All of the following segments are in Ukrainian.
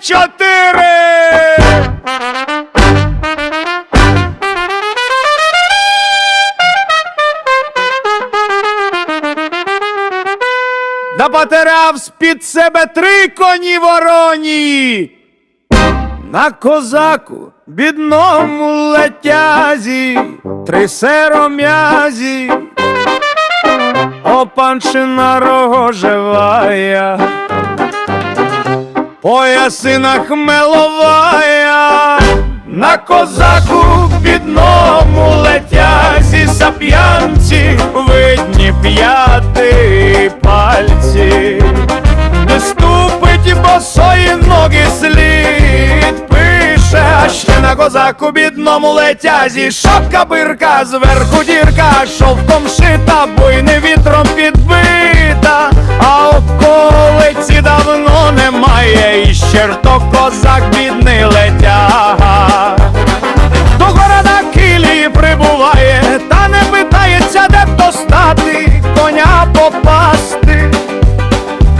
чотири. Да потеряв з-під себе три коні вороні. На козаку бідному летязі, три сером'язі, опанчина рогожевая, поясина хмеловая, на козаку бідному летязі, сап'янці видні п'яти пальці. Не ступить босої ноги слід пише, а ще на козаку бідному летязі, шапка бирка, зверху дірка, шовком шита, буйне вітром підбита, немає, і ще ж то козак бідний летяга. До города Килії прибуває, та не питається, де б достати коня попасти.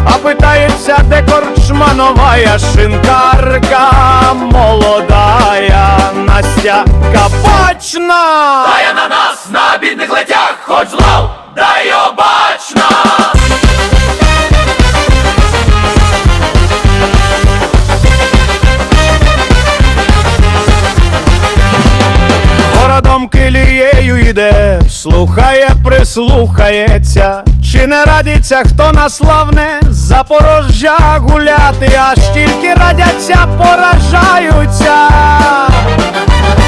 А питається, де корчма новая шинкарка молодая Настя Кабачна. Слухає, прислухається, чи не радиться, хто на славне Запорожжя гуляти, аж тільки радяться, поражаються.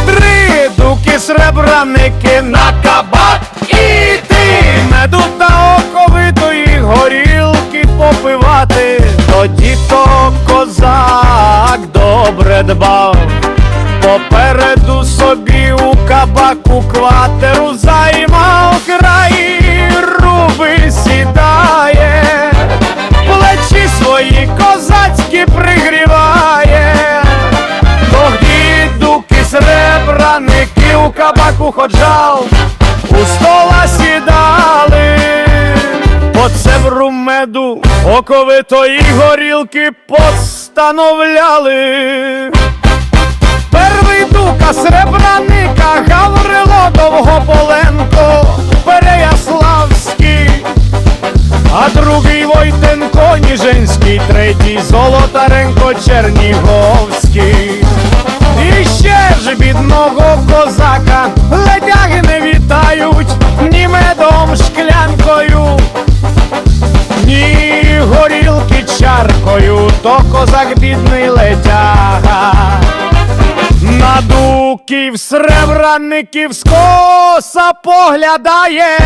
Три дуки сребраники на кабак і ти меду та оковитої горілки попивати, тоді то козак добре дбав. Попереду собі у кабаку кватеру займав край руби сідає, плечі свої козацькі пригріває, тоді дуки сребраники у кабаку ходжав, у стола сідали, по цевру меду оковитої горілки постановляли. Дука сребраника Гаврило Довгополенко Переяславський, а другий Войтенко Ніжинський, третій Золотаренко Черніговський. І ще ж бідного козака летяги не вітають ні медом шклянкою, ні горілки чаркою, то козак бідний летяга. На дуків сребраників скоса поглядає.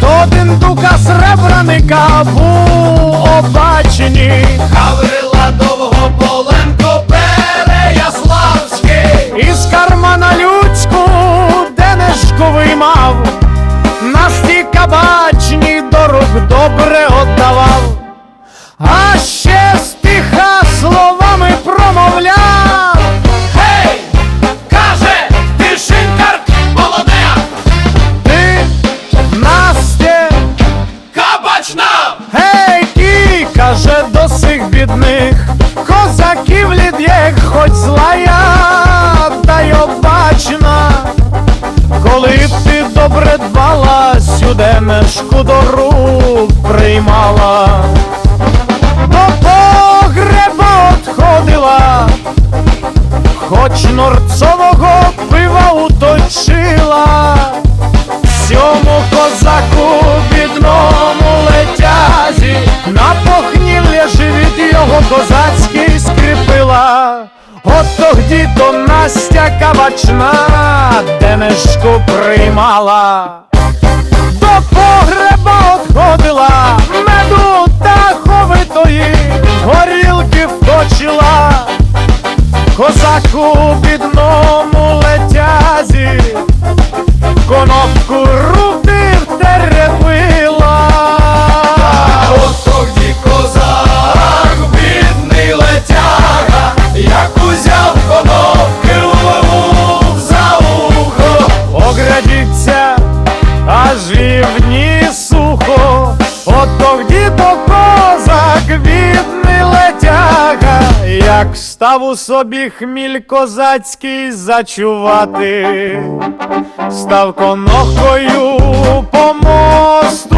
То один дука сребраника був обачені, Гаврила довго Поленко Переяславський. із кармана людську денежку виймав, на сті кабачні до рук добре отдавав, а каже до сих бідних козаків лідєк, хоч злая, та й обачна. Коли б ти добре дбала, сюденешку до рук приймала, до погреба отходила, хоч норцового пива уточила. От тоді то Настя кабачна денежку приймала. Став у собі хміль козацький зачувати, став конохою по мосту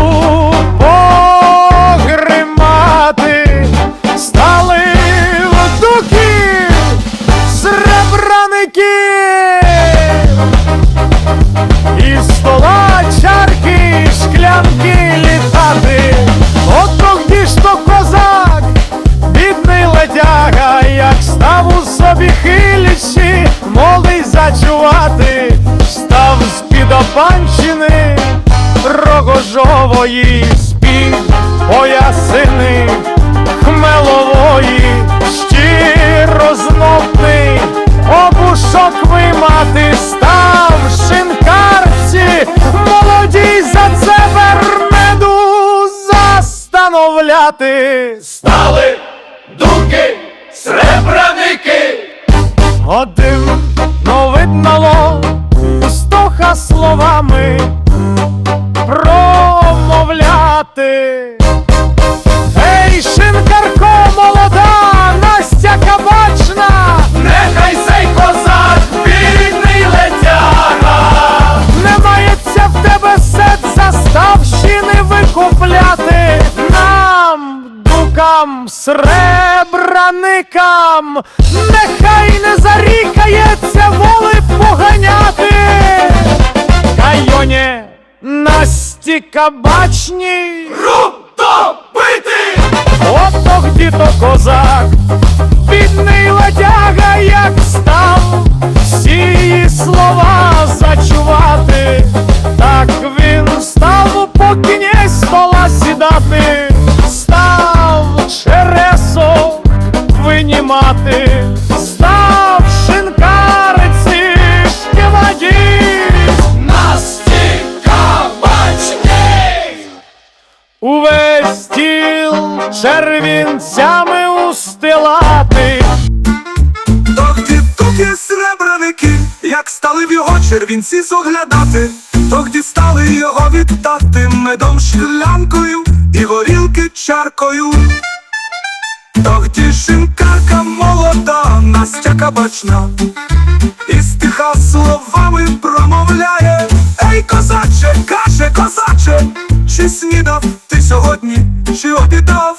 словами промовляти. Ей, шинкарко молода, Настя кабачна, нехай сей козак, бідний летяга, не мається в тебе сет заставщини викупляти нам, дукам, сребраникам, нехай не зарікається воли поганяти. Кайоне, Насті кабачні, руб добити, от тоді то козак, бідний ладяга, як Увесь стіл червінцями устилати, Тогді туки сребраники, як стали в його червінці соглядати, Тогді стали його вітати медом шклянкою і горілки чаркою. Тогді шинкарка молода, Настя кабачна, і стиха словами промовляє. Ей, козаче, каже, козаче, чи снідав чи обідав?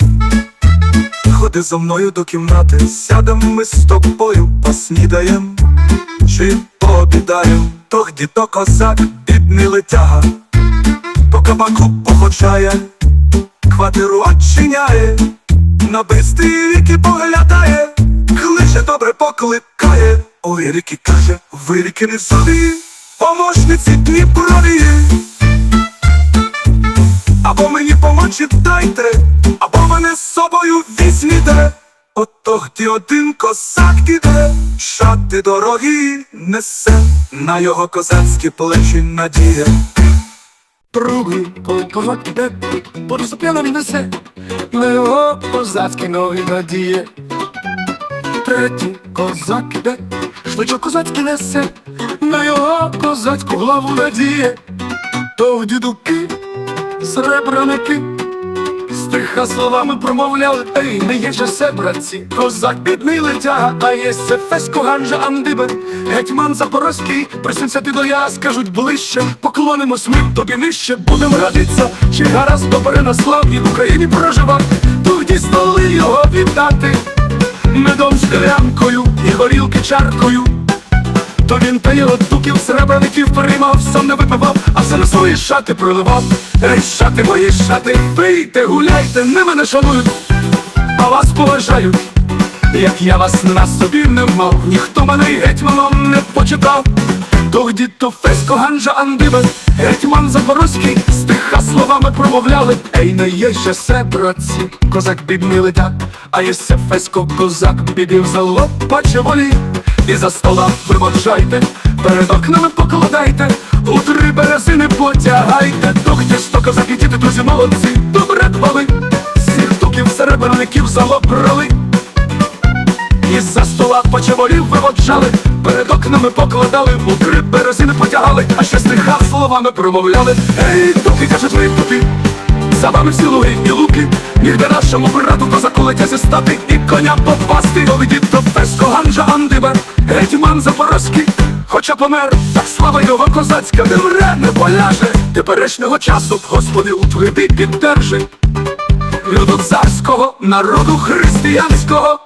Ходи зо мною до кімнати, сядем ми з тобою, поснідаєм, чи пообідаєм, то козак, бідний летяга, по кабаку походжає, квартиру очиняє, на бистрі віки поглядає, кличе добре покликає, ой ріки каже, ви ріки не собі, помощниці Дніпрові. Або От тоді один козак іде, шати дорогі несе, на його козацькі плечі надія. Другий, козак іде, воду соп'яна несе, на його козацькі ноги надіє. Третій козак іде, швидко козацький несе, на його козацьку голову надіє. То в дідуки, сребраники, стиха словами промовляли, ей, не є же все, братці, козак бідний летяга, а є це фесько ганжа Андибен, гетьман Запорозький, присунься ти до я, скажуть ближче, поклонимось ми тобі нижче, будем радиться, чи гаразд добре на славі в Україні проживав, тоді столи його вітати, медом шклянкою і горілки чаркою. То він та його дуків сребраників приймав, сам не випивав, а все на свої шати проливав. Ей, шати мої шати, пийте, гуляйте, не мене шанують, а вас поважають. Як я вас на собі не мав, ніхто мене й гетьманом не почитав. Тоді то фесько ганжа Андибен, гетьман Запорозький, стиха словами промовляли. Ей, не є ще се, братці, козак бідний летяк, а є се фесько козак бідів за лопаче волі. І за стола виводжайте, перед окнами покладайте, у три березини потягайте, Тоді сто козаки, діти, друзі, молодці, добре дбали, всіх туків серебряників залобрали. І за стола почеволів виводжали, перед окнами покладали, у мудри березини потягали, а ще стиха словами промовляли. Ей, туки, кажуть ви тупі, За вами всі луги і луки, ніде нашому брату козаку летяся стати і коня попасти. Доведіть до Феско, Ганжа, Андибер, гетьман Запорозький, хоча помер, так слава його козацька не вре, не поляже. Теперішнього часу, Господи, утверди піддержи. Люду царського, народу християнського,